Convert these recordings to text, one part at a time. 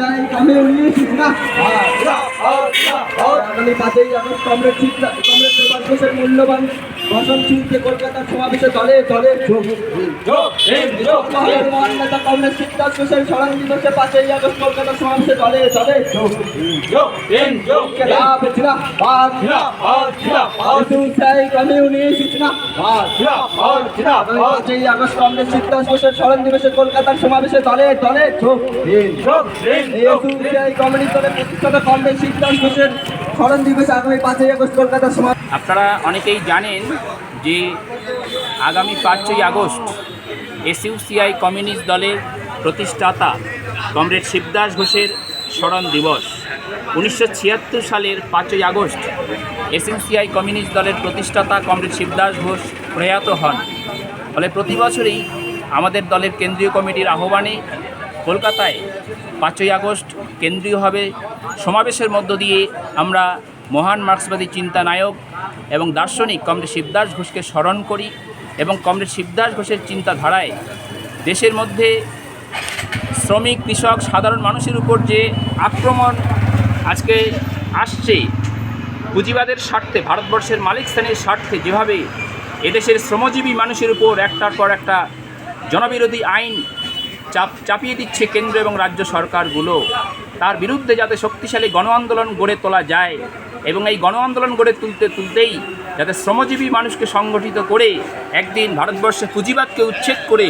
চাই কমিউনিস্ট না। আগামী পাঁচই আগস্ট শিক্ষা কমরেড সুভাষ বোসের মূল্যবান ভাষণ শুনতে কলকাতার সমাবেশে দলে দলে যোগ। মহানের মহান নেতা কমরেড শিবদাস ঘোষের স্মরণ দিবসে পাঁচই আগস্ট কলকাতার সমাবেশে দলে দলে চাই কমিউনিস্ট না। পাঁচই আগস্ট ঘোষের স্মরণ দিবসে কলকাতার সমাবেশে দলে দলে। যোগ এই কমিউনিস্ট দলের প্রতিষ্ঠাতা কমরেড শিবদাস ঘোষের স্মরণ দিবসে আগামী পাঁচই আগস্ট কলকাতার সমাবেশ। আপনারা অনেকেই জানেন যে আগামী পাঁচই আগস্ট এসইউসিআই কমিউনিস্ট দলের প্রতিষ্ঠাতা কমরেড শিবদাস ঘোষের স্মরণ দিবস। উনিশশো ছিয়াত্তর সালের পাঁচই আগস্ট এসইউসিআই কমিউনিস্ট দলের প্রতিষ্ঠাতা কমরেড শিবদাস ঘোষ প্রয়াত হন। ফলে প্রতি বছরই আমাদের দলের কেন্দ্রীয় কমিটির আহ্বানে কলকাতায় পাঁচই আগস্ট কেন্দ্রীয়ভাবে সমাবেশের মধ্য দিয়ে আমরা মহান মার্ক্সবাদী চিন্তানায়ক এবং দার্শনিক কমরেড শিবদাস ঘোষকে স্মরণ করি এবং কমরেড শিবদাস ঘোষের চিন্তাধারায় দেশের মধ্যে শ্রমিক, কৃষক, সাধারণ মানুষের উপর যে আক্রমণ আজকে আসছে। পুঁজিবাদের স্বার্থে, ভারতবর্ষের মালিক স্থানের স্বার্থে যেভাবে এদেশের শ্রমজীবী মানুষের উপর একটার পর একটা জনবিরোধী আইন চাপ চাপিয়ে দিচ্ছে কেন্দ্র এবং রাজ্য সরকারগুলো, তার বিরুদ্ধে যাতে শক্তিশালী গণ আন্দোলন গড়ে তোলা যায় এবং এই গণ আন্দোলন গড়ে তুলতে তুলতেই যাতে শ্রমজীবী মানুষকে সংগঠিত করে একদিন ভারতবর্ষে পুঁজিবাদকে উচ্ছেদ করে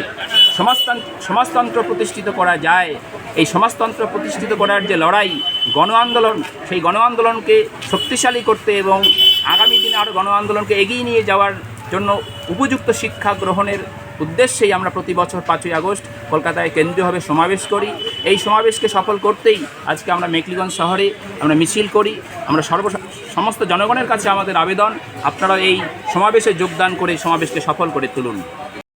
সমাজতন্ত্র সমাজতন্ত্র প্রতিষ্ঠিত করা যায়। এই সমাজতন্ত্র প্রতিষ্ঠিত করার যে লড়াই, গণ আন্দোলন, সেই গণ আন্দোলনকে শক্তিশালী করতে এবং আগামী দিনে আরও গণ আন্দোলনকে এগিয়ে নিয়ে যাওয়ার জন্য উপযুক্ত শিক্ষা গ্রহণের উদ্দেশ্যেই আমরা প্রতি বছর পাঁচই আগস্ট কলকাতায় কেন্দ্রীয়ভাবে সমাবেশ করি। এই সমাবেশকে সফল করতেই আজকে আমরা মেকলিগঞ্জ শহরে আমরা মিছিল করি। আমরা সর্ব, সমস্ত জনগণের কাছে আমাদের আবেদন। আপনারা এই সমাবেশে যোগদান করে সমাবেশকে সফল করে তুলুন।